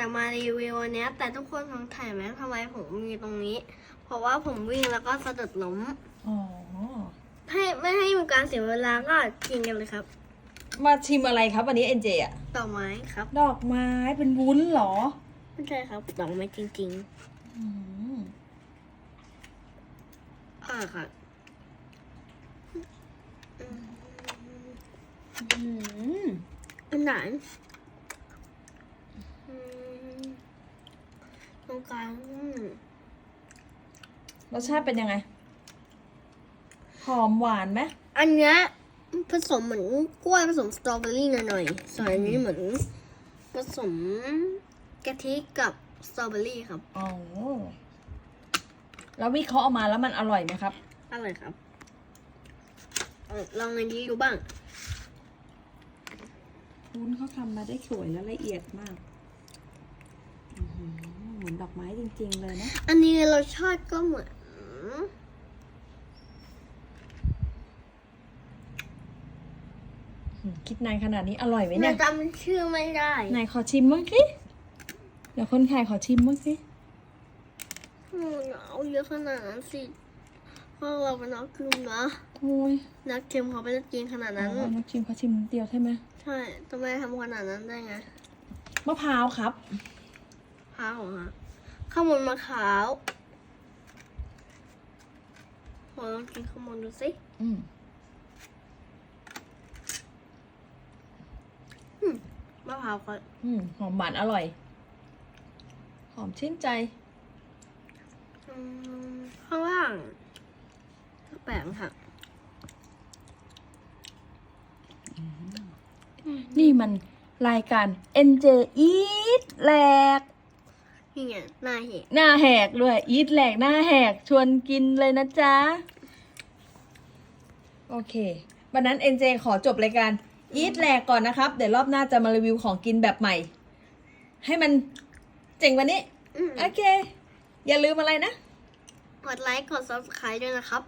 จะมารีวิวอันเนี้ยแต่ทุกคนสงสัยไหมทำไมผมมีตรงนี้ เพราะว่าผมวิ่งแล้วก็สะดุดล้มอ๋อให้ไม่ให้มีการเสียเวลาก็กินกันเลยครับ มาชิมอะไรครับวันนี้เอ็นเจอะต่อไม้ครับ ดอกไม้เป็นวุ้นเหรอ ไม่ใช่ครับดอกไม้จริงอืมๆอ่าค่ะอืมอืมอันไหนอืม ตรงกลางอืมรสชาติเป็นยังไง หอมหวานไหมอันเนี้ยผสมเหมือนกล้วยผสมสตรอเบอรี่หน่อยๆส่วนอันนี้เหมือนผสมกะทิกับสตรอเบอรี่ครับ อ๋อแล้ววิเคราะห์ออกมาแล้วมันอร่อยไหมครับ อร่อยครับเอาลองอันนี้ดูบ้าง วุ้นเขาทำมาได้สวยและละเอียดมากอื้อหือเห มือนดอกไม้จริง ๆ เลยนะ อันนี้รสชาติก็เหมือนคิดนานขนาดนี้อร่อยไหมแต่เนี่ยจำชื่อไม่ได้ไหนขอชิมบ้างสิเดี๋ยวคนขายขอชิมบ้างสิอืมเอาเยอะขนาดนั้นสิเพราะเราเป็นนักกินนะโอ้ยนักเค็มเขาไม่ได้กินขนาดอ๋นั้นอน้องชิมขอชิมนิดเดียวใช่ไหมใช่ทำไมทำขนาดนั้นได้ไงมะพร้าวครับ ข้าวเหรอฮะข้าวมันมะขาวขอลองกินข้าวมันดูสิอืมมะพร้าวก็อืมหอมหวานอร่อย หอมชื่นใจอืมข้างล่างแปลกค่ะนี่มันรายการ NJ Eat แหลก นี่ไงหน้าเห็ดหน้าแหกด้วย Eat แหลกหน้าแหกชวนกินเลยนะจ๊ะ โอเค วันนั้น NJ ขอจบรายการ Eat แหลกก่อนนะครับ เดี๋ยวรอบหน้าจะมารีวิวของกินแบบใหม่ ให้มันเจ๋งกวันนี้ อืมโอเค อย่าลืมอะไรนะ กดไลค์กด subscribe ด้วยนะครับ